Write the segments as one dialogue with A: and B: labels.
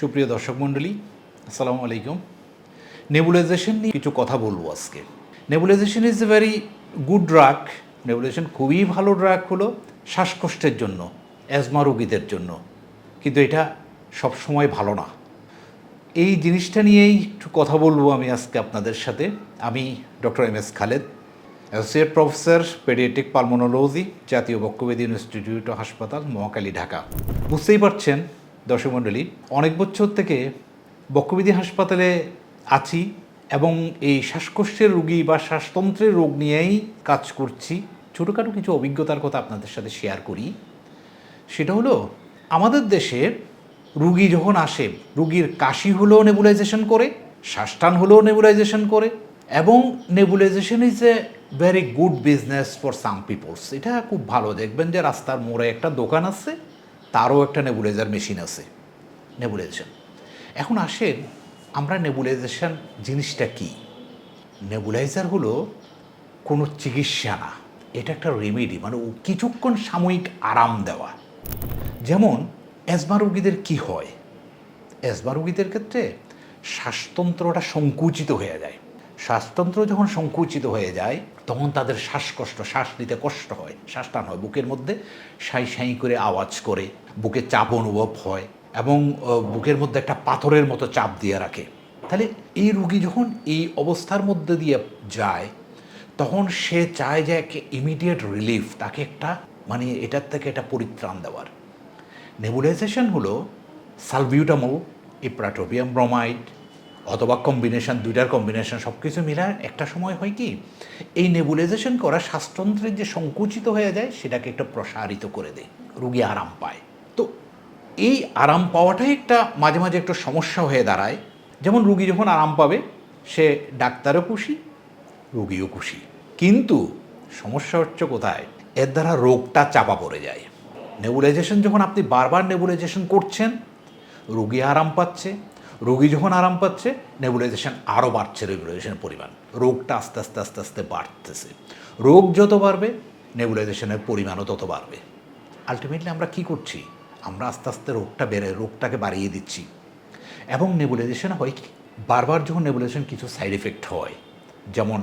A: সুপ্রিয় দর্শক মণ্ডলী, আসসালামু আলাইকুম। নেবুলাইজেশন নিয়ে কিছু কথা বলব আজকে। Nebulisation is a very good drug nebulisation খুবই ভালো ড্রাগ হলো শ্বাসকষ্টের জন্য অ্যাজমা রোগীদের জন্য। কিন্তু এটা সবসময় ভালো না। এই জিনিসটা নিয়েই একটু কথা বলব আমি আজকে আপনাদের সাথে। আমি doctor M S Khaled, associate professor, paediatric pulmonology, জাতীয় বক্ষবেদী ইনস্টিটিউট, হাসপাতাল, মহাকালী, ঢাকা। বুঝতেই পারছেন দর্শক মণ্ডলী, অনেক বছর থেকে বক্ষবেদী হাসপাতালে আছি এবং এই শ্বাসকষ্টের রুগী বা শ্বাসতন্ত্রের রোগ নিয়েই কাজ করছি। ছোটোখাটো কিছু অভিজ্ঞতার কথা আপনাদের সাথে শেয়ার করি। সেটা হলো, আমাদের দেশে রুগী যখন আসে, রুগীর কাশি হলেও নেবুলাইজেশন করে, শ্বাসটান হলেও নেবুলাইজেশন করে এবং nebulisation is a very good business for some peoples এটা খুব ভালো। দেখবেন যে রাস্তার মোড়ে একটা দোকান আছে তারও একটা নেবুলাইজার মেশিন আছে, নেবুলাইজেশন। এখন আসেন আমরা নেবুলাইজেশন জিনিসটা কি? নেবুলাইজার হলো কোনো চিকিৎসা না, এটা একটা রেমেডি মানে কিছুক্ষণ সাময়িক আরাম দেওয়া। যেমন অ্যাজমা রোগীদের কি হয়? অ্যাজমা রোগীদের ক্ষেত্রে শ্বাসতন্ত্রটা সংকুচিত হয়ে যায়। শ্বাসতন্ত্র যখন সংকুচিত হয়ে যায়, তখন তাদের শ্বাসকষ্ট, শ্বাস নিতে কষ্ট হয় শ্বাস টান হয় বুকের মধ্যে, সাই সাই করে আওয়াজ করে, বুকে চাপ অনুভব হয় এবং বুকের মধ্যে একটা পাথরের মতো চাপ দিয়ে রাখে। তাহলে এই রুগী যখন এই অবস্থার মধ্যে দিয়ে যায়, তখন সে চায় যে ইমিডিয়েট রিলিফ তাকে একটা মানে এটার থেকে একটা পরিত্রাণ দেওয়ার। নেবুলাইজেশন হলো সালবিউটামল ইপ্রাটোপিয়াম ব্রোমাইড অথবা কম্বিনেশন দুইটার কম্বিনেশন সব কিছু মিলায় একটা সময় হয় কি, এই নেবুলাইজেশন করা শ্বাসতন্ত্রের যে সংকুচিত হয়ে যায়, সেটাকে একটা প্রসারিত করে দেয়, রুগী আরাম পায়। তো এই আরাম পাওয়াটাই একটা মাঝে মাঝে একটা সমস্যা হয়ে দাঁড়ায়। যেমন রুগী যখন আরাম পাবে, সে ডাক্তারও খুশি, রুগীও খুশি। কিন্তু সমস্যা হচ্ছে কোথায়? এর দ্বারা রোগটা চাপা পড়ে যায়। নেবুলাইজেশন যখন আপনি বারবার নেবুলাইজেশন করছেন, রুগী আরাম পাচ্ছে রোগী যখন আরাম পাচ্ছে নেবুলাইজেশন আরও বাড়ছে নেবুলাইজেশনের পরিমাণ। রোগটা আস্তে আস্তে আস্তে আস্তে বাড়তেছে। রোগ যত বাড়বে নেবুলাইজেশনের পরিমাণও তত বাড়বে। আলটিমেটলি আমরা কি করছি? আমরা আস্তে আস্তে রোগটা বেড়ে, রোগটাকে বাড়িয়ে দিচ্ছি। এবং নেবুলাইজেশন হয় কি? বারবার যখন নেবুলাইজেশন কিছু সাইড এফেক্ট হয়, যেমন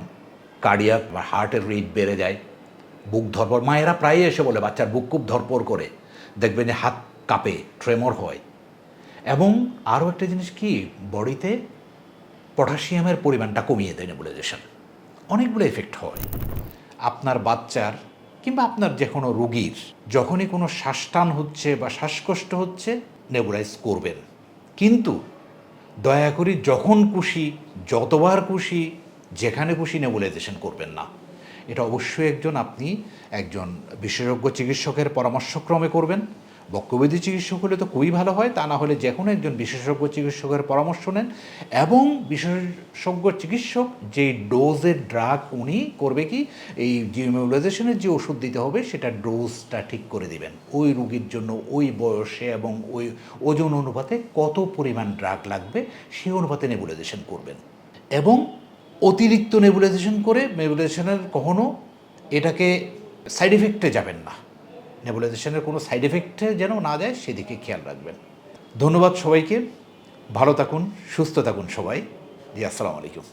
A: কার্ডিয়াক বা হার্টের রেট বেড়ে যায়, বুক ধরপর, মায়েরা প্রায়ই এসে বলে, বাচ্চার বুক খুব ধরপর করে। দেখবেন যে হাত কাঁপে ট্রেমর হয়। এবং আরও একটা জিনিস কি? বডিতে পটাশিয়ামের পরিমাণটা কমিয়ে দেয় নেবুলাইজেশন অনেকগুলো এফেক্ট হয়। আপনার বাচ্চার কিংবা আপনার যে কোনো রোগীর যখনই কোনো শ্বাসটান হচ্ছে বা শ্বাসকষ্ট হচ্ছে নেবুলাইজ করবেন। কিন্তু দয়া করে যখন খুশি, যতবার খুশি, যেখানে খুশি নেবুলাইজেশন করবেন না। এটা অবশ্যই একজন আপনি একজন বিশেষজ্ঞ চিকিৎসকের পরামর্শক্রমে করবেন। বক্ষবেদী চিকিৎসক হলে তো খুবই ভালো হয়, তা না হলে যে কোনো একজন বিশেষজ্ঞ চিকিৎসকের পরামর্শ নেন এবং বিশেষজ্ঞ চিকিৎসক যে ডোজের ড্রাগ উনি করবে কি, এই জিওমিউলাইজেশনের যে ওষুধ দিতে হবে সেটা ডোজটা ঠিক করে দিবেন। ওই রুগীর জন্য, ওই বয়সে এবং ওই ওজন অনুপাতে কত পরিমাণ ড্রাগ লাগবে সেই অনুপাতে নেবুলাইজেশন করবেন। এবং অতিরিক্ত নেবুলাইজেশন করে, নেবুলাইজেশনের কখনও এটাকে সাইড এফেক্টে যাবেন না। নেবুলাইজেশনের কোনো সাইড এফেক্টে যেন না দেয়, সেদিকে খেয়াল রাখবেন। ধন্যবাদ সবাইকে। ভালো থাকুন, সুস্থ থাকুন সবাই। জি, আসসালামু আলাইকুম।